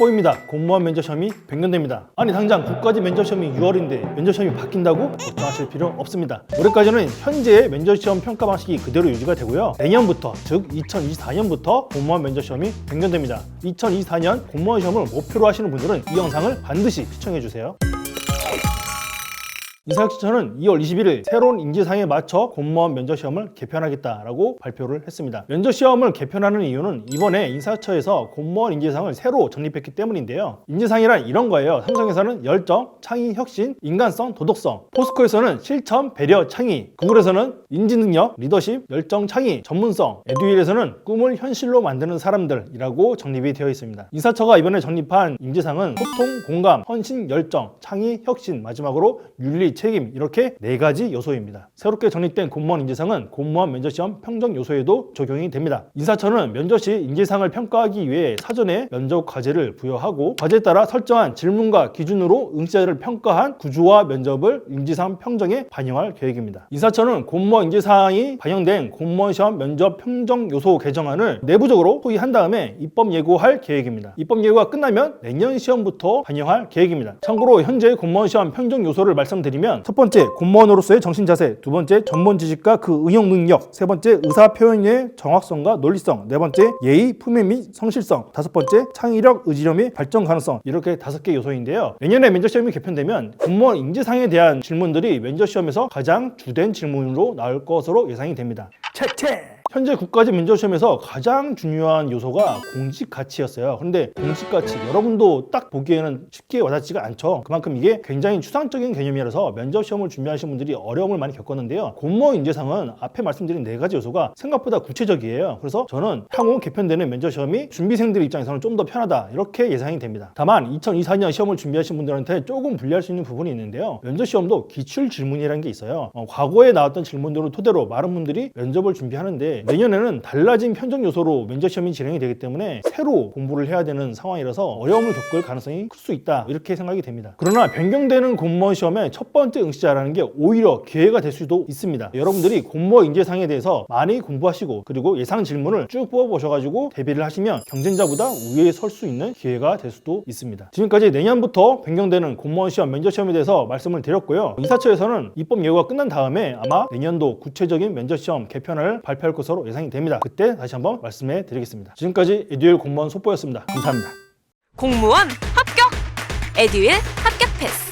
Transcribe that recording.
속보입니다. 공무원 면접 시험이 변경됩니다. 아니 당장 국가직 면접 시험이 6월인데 면접 시험이 바뀐다고 걱정하실 필요 없습니다. 올해까지는 현재의 면접 시험 평가 방식이 그대로 유지가 되고요. 내년부터 즉 2024년부터 공무원 면접 시험이 변경됩니다. 2024년 공무원 시험을 목표로 하시는 분들은 이 영상을 반드시 시청해 주세요. 인사혁신처는 2월 21일 새로운 인지상에 맞춰 공무원 면접시험을 개편하겠다라고 발표를 했습니다. 면접시험을 개편하는 이유는 이번에 인사처에서 공무원 인지상을 새로 정립했기 때문인데요. 인지상이란 이런 거예요. 삼성에서는 열정, 창의, 혁신, 인간성, 도덕성, 포스코에서는 실천, 배려, 창의, 구글에서는 인지능력, 리더십, 열정, 창의, 전문성, 에듀윌에서는 꿈을 현실로 만드는 사람들이라고 정립이 되어 있습니다. 인사처가 이번에 정립한 인지상은 소통, 공감, 헌신, 열정, 창의, 혁신, 마지막으로 윤리, 책임 이렇게 네 가지 요소입니다. 새롭게 정립된 공무원 인재상은 공무원 면접시험 평정 요소에도 적용이 됩니다. 인사처는 면접 시 인재상을 평가하기 위해 사전에 면접 과제를 부여하고 과제에 따라 설정한 질문과 기준으로 응시자를 평가한 구조와 면접을 인지상 평정에 반영할 계획입니다. 인사처는 공무원 인재상이 반영된 공무원 시험 면접 평정 요소 개정안을 내부적으로 토의한 다음에 입법 예고할 계획입니다. 입법 예고가 끝나면 내년 시험부터 반영할 계획입니다. 참고로 현재 공무원 시험 평정 요소를 말씀드리면 첫 번째 공무원으로서의 정신 자세, 두 번째 전문 지식과 그 응용 능력, 세 번째 의사 표현의 정확성과 논리성, 네 번째 예의, 품위 및 성실성, 다섯 번째 창의력, 의지력 및 발전 가능성 이렇게 다섯 개 요소인데요. 내년에 면접 시험이 개편되면 공무원 인재상에 대한 질문들이 면접 시험에서 가장 주된 질문으로 나올 것으로 예상이 됩니다. 채채! 현재 국가직 면접시험에서 가장 중요한 요소가 공직 가치였어요. 그런데 공직 가치 여러분도 딱 보기에는 쉽게 와닿지가 않죠. 그만큼 이게 굉장히 추상적인 개념이라서 면접 시험을 준비하시는 분들이 어려움을 많이 겪었는데요. 공무원 인재상은 앞에 말씀드린 네 가지 요소가 생각보다 구체적이에요. 그래서 저는 향후 개편되는 면접 시험이 준비생들 입장에서는 좀 더 편하다 이렇게 예상이 됩니다. 다만 2024년 시험을 준비하시는 분들한테 조금 불리할 수 있는 부분이 있는데요. 면접 시험도 기출 질문이라는 게 있어요. 어, 과거에 나왔던 질문들을 토대로 많은 분들이 면접을 준비하는데 내년에는 달라진 편적 요소로 면접 시험이 진행이 되기 때문에 새로 공부를 해야 되는 상황이라서 어려움을 겪을 가능성이 클 수 있다 이렇게 생각이 됩니다. 그러나 변경되는 공무원 시험의 첫 번째 응시자라는 게 오히려 기회가 될 수도 있습니다. 여러분들이 공무원 인재상에 대해서 많이 공부하시고 그리고 예상 질문을 쭉 뽑아보셔가지고 대비를 하시면 경쟁자보다 우위에 설 수 있는 기회가 될 수도 있습니다. 지금까지 내년부터 변경되는 공무원 시험 면접 시험에 대해서 말씀을 드렸고요. 인사처에서는 입법 예고가 끝난 다음에 아마 내년도 구체적인 면접 시험 개편을 발표할 것으로 예상이 됩니다. 그때 다시 한번 말씀해 드리겠습니다. 지금까지 에듀엘 공무원 속보였습니다. 감사합니다. 공무원 합격! 에듀윌 합격 패스!